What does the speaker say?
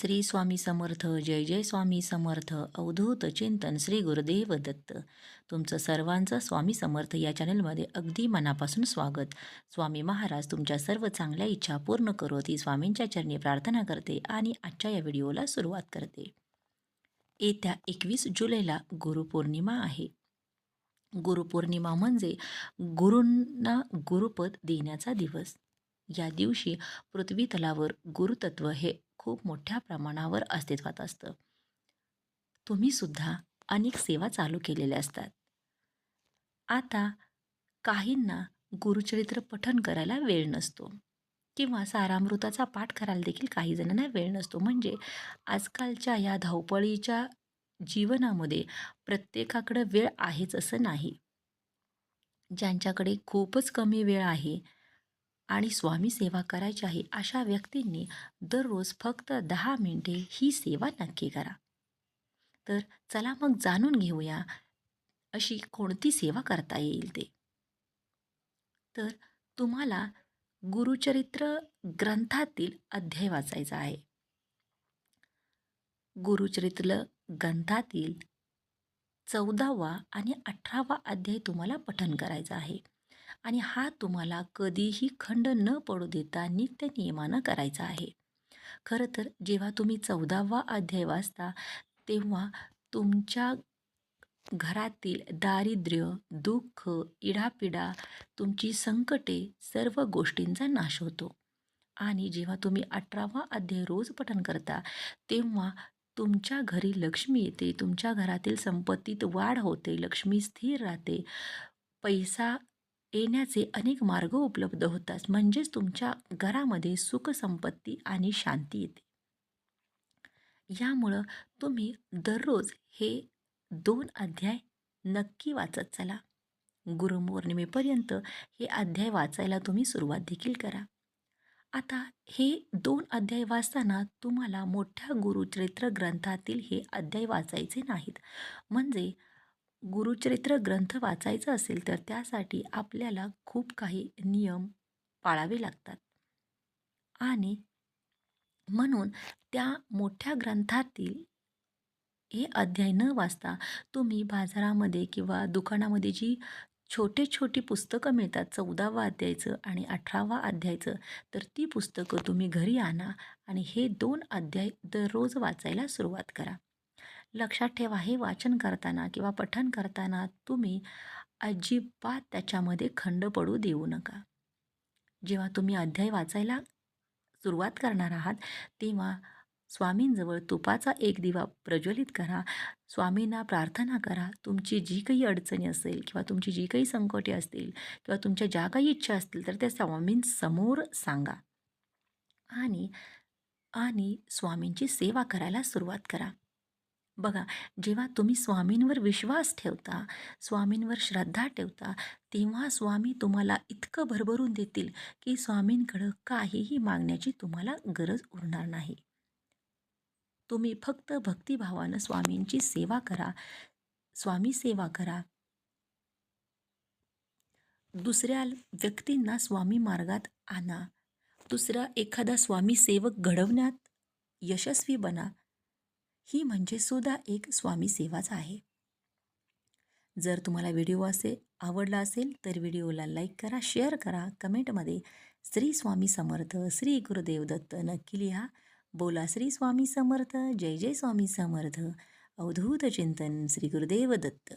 श्री स्वामी समर्थ जय जय स्वामी समर्थ अवधूत चिंतन श्री गुरुदेव दत्त. तुमचं सर्वांचं स्वामी समर्थ या चॅनलमध्ये अगदी मनापासून स्वागत. स्वामी महाराज तुमच्या सर्व चांगल्या इच्छा पूर्ण करो ती स्वामींच्या चरणी प्रार्थना करते आणि आजच्या या व्हिडिओला सुरुवात करते. येत्या एकवीस जुलैला गुरुपौर्णिमा आहे. गुरुपौर्णिमा म्हणजे गुरूंना गुरुपद देण्याचा दिवस. या दिवशी पृथ्वी तलावर गुरुतत्व हे खूप मोठ्या प्रमाणावर अस्तित्वात असतं. तुम्ही सुद्धा अनेक सेवा चालू केलेल्या असतात. आता काहींना गुरुचरित्र पठन करायला वेळ नसतो किंवा सारामृताचा पाठ करायला देखील काही जणांना वेळ नसतो. म्हणजे आजकालच्या या धावपळीच्या जीवनामध्ये प्रत्येकाकडं वेळ आहेच असं नाही. ज्यांच्याकडे खूपच कमी वेळ आहे आणि स्वामी सेवा करायची आहे अशा व्यक्तींनी दररोज फक्त दहा मिनिटे ही सेवा नक्की करा. तर चला मग जाणून घेऊया अशी कोणती सेवा करता येईल ते. तर तुम्हाला गुरुचरित्र ग्रंथातील अध्याय वाचायचा आहे. गुरुचरित्र ग्रंथातील चौदावा आणि अठरावा अध्याय तुम्हाला पठन करायचा आहे. आणि हा तुम्हाला कधीही खंड न पडू देता नित्य नियमानं करायचा आहे. खरं तर जेव्हा तुम्ही चौदावा अध्याय वाचता तेव्हा तुमच्या घरातील दारिद्र्य दुःख इडापिडा तुमची संकटे सर्व गोष्टींचा नाश होतो. आणि जेव्हा तुम्ही अठरावा अध्याय रोज पठन करता तेव्हा तुमच्या घरी लक्ष्मी येते तुमच्या घरातील संपत्तीत वाढ होते लक्ष्मी स्थिर राहते पैसा येण्याचे अनेक मार्ग उपलब्ध होतात. म्हणजेच तुमच्या घरामध्ये सुखसंपत्ती आणि शांती येते. यामुळं तुम्ही दररोज हे दोन अध्याय नक्की वाचत चला. गुरुपौर्णिमेपर्यंत हे अध्याय वाचायला तुम्ही सुरुवात देखील करा. आता हे दोन अध्याय वाचताना तुम्हाला मोठ्या गुरुचरित्र ग्रंथातील हे अध्याय वाचायचे नाहीत. म्हणजे गुरुचरित्र ग्रंथ वाचायचा असेल तर त्यासाठी आपल्याला खूप काही नियम पाळावे लागतात. आणि म्हणून त्या मोठ्या ग्रंथातील हे अध्याय न वाचता तुम्ही बाजारामध्ये किंवा दुकानामध्ये जी छोटे छोटी पुस्तकं मिळतात चौदावा अध्यायचं आणि अठरावा अध्यायचं तर ती पुस्तकं तुम्ही घरी आणा आणि हे दोन अध्याय दररोज वाचायला सुरुवात करा. लक्षात ठेवा हे वाचन करताना किंवा पठन करताना तुम्ही अजिबात त्याच्यामध्ये खंड पडू देऊ नका. जेव्हा तुम्ही अध्याय वाचायला सुरुवात करणार आहात तेव्हा स्वामींजवळ तुपाचा एक दिवा प्रज्वलित करा. स्वामींना प्रार्थना करा तुमची जी काही अडचणी असेल किंवा तुमची जी काही संकटे असतील किंवा तुमच्या ज्या काही इच्छा असतील तर त्या स्वामींसमोर सांगा. आणि आणि स्वामींची सेवा करायला सुरुवात करा. बघा जेव्हा तुम्ही स्वामींवर विश्वास ठेवता स्वामींवर श्रद्धा ठेवता तेव्हा स्वामी तुम्हाला इतकं भरभरून देतील की स्वामींकडं काहीही मागण्याची तुम्हाला गरज उरणार नाही. तुम्ही फक्त भक्तिभावानं स्वामींची सेवा करा. स्वामी सेवा करा. दुसऱ्या व्यक्तींना स्वामी मार्गात आणा. दुसरा एखादा स्वामी सेवक घडवण्यात यशस्वी बना. ही म्हणजे सुद्धा एक स्वामी सेवाच आहे. जर तुम्हाला व्हिडिओ असे आवडला असेल तर व्हिडिओला लाईक करा शेअर करा कमेंटमध्ये श्री स्वामी समर्थ श्री गुरुदेव दत्त नक्की लिहा. बोला श्री स्वामी समर्थ जय जय स्वामी समर्थ. अवधूत चिंतन श्री गुरुदेव दत्त.